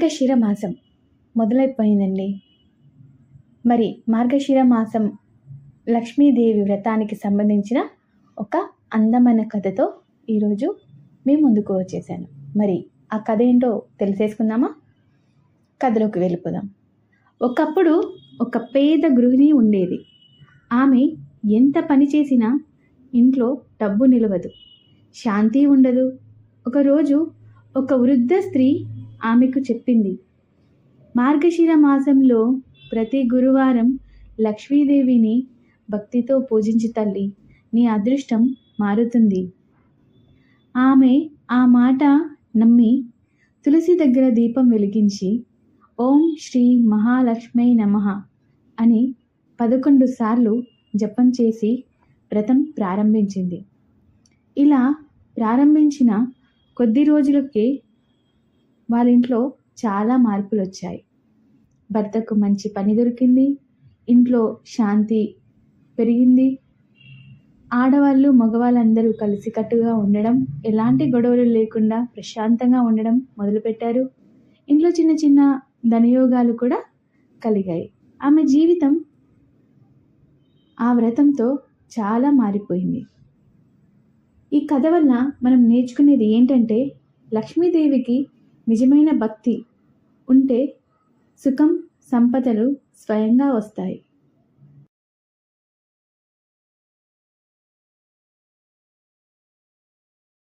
మార్గశిర మాసం మొదలైపోయిందండి. మరి మార్గశిర మాసం లక్ష్మీదేవి వ్రతానికి సంబంధించిన ఒక అందమైన కథతో ఈరోజు మీ ముందుకు వచ్చేసాను. మరి ఆ కథ ఏంటో తెలిసేసుకుందామా? కథలోకి వెళ్ళిపోదాం. ఒకప్పుడు ఒక పేద గృహిణి ఉండేది. ఆమె ఎంత పని చేసినా ఇంట్లో డబ్బు నిలవదు. శాంతి ఉండదు. ఒకరోజు ఒక వృద్ధ స్త్రీ ఆమెకు చెప్పింది. మార్గశిర మాసంలో ప్రతి గురువారం లక్ష్మీదేవిని భక్తితో పూజించి తల్లి నీ అదృష్టం మారుతుంది. ఆమె ఆ మాట నమ్మి తులసి దగ్గర దీపం వెలిగించి ఓం శ్రీ మహాలక్ష్మీ నమః అని పదకొండు సార్లు జపం చేసి వ్రతం ప్రారంభించింది. ఇలా ప్రారంభించిన కొద్ది రోజులకే వాళ్ళ ఇంట్లో చాలా మార్పులు వచ్చాయి భర్తకు మంచి పని దొరికింది ఇంట్లో శాంతి పెరిగింది. ఆడవాళ్ళు మగవాళ్ళందరూ కలిసికట్టుగా ఉండడం ఎలాంటి గొడవలు లేకుండా ప్రశాంతంగా ఉండడం మొదలుపెట్టారు. ఇంట్లో చిన్న చిన్న ధనయోగాలు కూడా కలిగాయి. ఆమె జీవితం ఆ వ్రతంతో చాలా మారిపోయింది. ఈ కథ వల్ల మనం నేర్చుకునేది ఏంటంటే లక్ష్మీదేవికి నిజమైన భక్తి ఉంటే సుఖం సంపదలు స్వయంగా వస్తాయి.